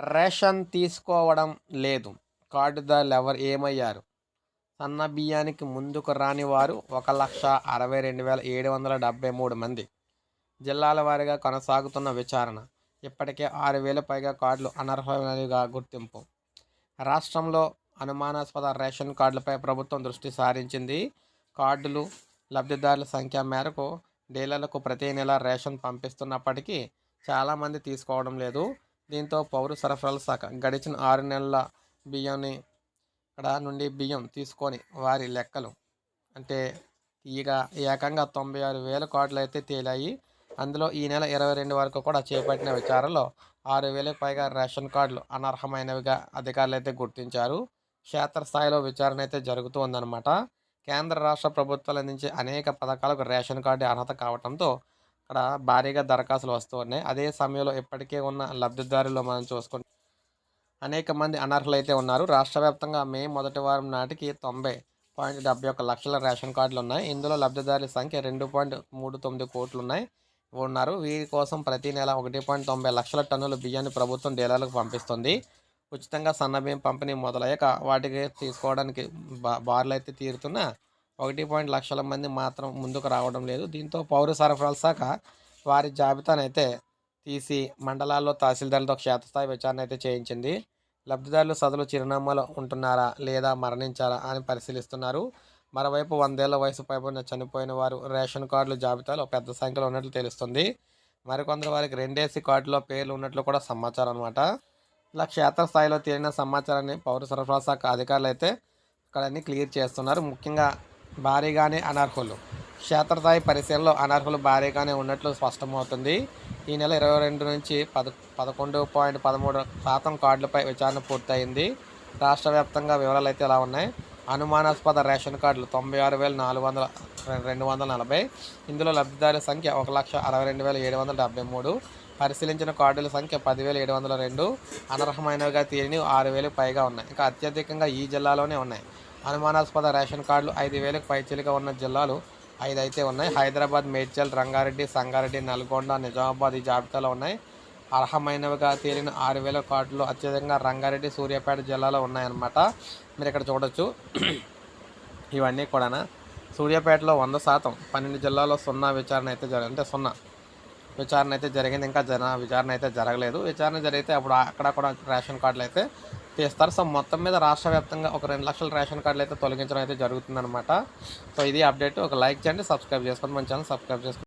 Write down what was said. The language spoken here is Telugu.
రేషన్ తీసుకోవడం లేదు. కార్డుదారులు ఎవరు ఏమయ్యారు? సన్న బియ్యానికి ముందుకు రాని వారు ఒక లక్ష అరవై రెండు వేల ఏడు వందల డెబ్బై మూడు మంది. జిల్లాల వారీగా కొనసాగుతున్న విచారణ. ఇప్పటికే ఆరు వేల పైగా కార్డులు అనర్హమైనవిగా గుర్తింపు. రాష్ట్రంలో అనుమానాస్పద రేషన్ కార్డులపై ప్రభుత్వం దృష్టి సారించింది. కార్డులు లబ్ధిదారుల సంఖ్య మేరకు డీలర్లకు ప్రతి నెల రేషన్ పంపిస్తున్నప్పటికీ చాలామంది తీసుకోవడం లేదు. దీంతో పౌర సరఫరాల శాఖ గడిచిన ఆరు నెలల బియ్యాన్ని ఇక్కడ నుండి బియ్యం తీసుకొని వారి లెక్కలు అంటే ఇక ఏకంగా తొంభై ఆరు వేల కార్డులు అయితే తేలాయి. అందులో ఈ నెల ఇరవై రెండు వరకు కూడా చేపట్టిన విచారణలో ఆరు వేలకు పైగా రేషన్ కార్డులు అనర్హమైనవిగా అధికారులు అయితే గుర్తించారు. క్షేత్రస్థాయిలో విచారణ అయితే జరుగుతూ ఉందన్నమాట. కేంద్ర రాష్ట్ర ప్రభుత్వాలు అందించే అనేక పథకాలకు రేషన్ కార్డు అర్హత కావడంతో ఇక్కడ భారీగా దరఖాస్తులు వస్తూ ఉన్నాయి. అదే సమయంలో ఇప్పటికే ఉన్న లబ్ధిదారులు మనం చూసుకుంటే అనేక మంది అనర్హులైతే ఉన్నారు. రాష్ట్ర వ్యాప్తంగా మే మొదటి వారం నాటికి తొంభై పాయింట్ డెబ్బై ఒక్క లక్షల రేషన్ కార్డులు ఉన్నాయి. ఇందులో లబ్ధిదారుల సంఖ్య రెండు పాయింట్ మూడు తొమ్మిది కోట్లు ఉన్నాయి. ఉన్నారు. వీరి కోసం ప్రతి నెల ఒకటి పాయింట్ తొంభై లక్షల టన్నుల బియ్యాన్ని ప్రభుత్వం డీలర్లకు పంపిస్తుంది. ఉచితంగా సన్న బియ్యం పంపిణీ మొదలయ్యాక వాటికి తీసుకోవడానికి బా బార్లు అయితే తీరుతున్న ఒకటి పాయింట్ లక్షల మంది మాత్రం ముందుకు రావడం లేదు. దీంతో పౌర సరఫరాల శాఖ వారి జాబితానైతే తీసి మండలాల్లో తహసీల్దార్లతో క్షేత్రస్థాయి విచారణ అయితే చేయించింది. లబ్ధిదారులు సదలు చిరునామాలో ఉంటున్నారా లేదా మరణించారా అని పరిశీలిస్తున్నారు. మరోవైపు వందేళ్ళ వయసు పైబడిన చనిపోయిన వారు రేషన్ కార్డుల జాబితాలో పెద్ద సంఖ్యలో ఉన్నట్లు తెలుస్తుంది. మరికొందరు వారికి రెండేసి కార్డులో పేర్లు ఉన్నట్లు కూడా సమాచారం అనమాట ఇలా క్షేత్రస్థాయిలో తేలిన సమాచారాన్ని పౌర సరఫరా శాఖ అధికారులు అయితే ఇక్కడ అన్ని క్లియర్ చేస్తున్నారు. ముఖ్యంగా భారీగానే అనర్హులు. క్షేత్రస్థాయి పరిశీలనలో అనర్హులు భారీగానే ఉన్నట్లు స్పష్టమవుతుంది. ఈ నెల ఇరవై రెండు నుంచి పద పదకొండు పాయింట్ పదమూడు శాతం కార్డులపై విచారణ పూర్తయింది. రాష్ట్ర వ్యాప్తంగా వివరాలు అయితే ఇలా ఉన్నాయి? అనుమానాస్పద రేషన్ కార్డులు తొంభై ఆరు వేల నాలుగు వందల రెండు వందల నలభై. ఇందులో లబ్ధిదారుల సంఖ్య ఒక లక్ష అరవై రెండు వేల ఏడు వందల డెబ్బై మూడు. పరిశీలించిన కార్డుల సంఖ్య పదివేల ఏడు వందల రెండు. అనర్హమైనవిగా తీరిని ఆరు వేలు పైగా ఉన్నాయి. ఇంకా అత్యధికంగా ఈ జిల్లాలోనే ఉన్నాయి. అనుమానాస్పద రేషన్ కార్డులు ఐదు వేలకు పైచిలుగా ఉన్న జిల్లాలు ఐదు అయితే ఉన్నాయి. హైదరాబాద్ మేడ్చల్ రంగారెడ్డి సంగారెడ్డి నల్గొండ నిజామాబాద్ ఈ జాబితాలో ఉన్నాయి. అర్హమైనవిగా తేలిన ఆరు వేల కార్డులు అత్యధికంగా రంగారెడ్డి సూర్యాపేట జిల్లాలో ఉన్నాయన్నమాట. మీరు ఇక్కడ చూడొచ్చు. ఇవన్నీ కూడా సూర్యాపేటలో వంద శాతం పన్నెండు జిల్లాలో సున్నా విచారణ అయితే జరిగింది. అంటే సున్నా విచారణ అయితే జరిగింది. ఇంకా జన విచారణ అయితే జరగలేదు. విచారణ జరిగితే అప్పుడు అక్కడ కూడా రేషన్ కార్డులు అయితే తీస్తారు సో మొత్తం మీద రాష్ట్ర వ్యాప్తంగా ఒక రెండు లక్షల రేషన్ కార్డులు అయితే తొలగించడం అయితే జరుగుతుందన్నమాట. సో ఇది అప్డేట్. ఒక లైక్ చేయండి సబ్స్క్రైబ్ చేసుకోండి. మన ఛానల్ సబ్స్క్రైబ్ చేసుకోండి.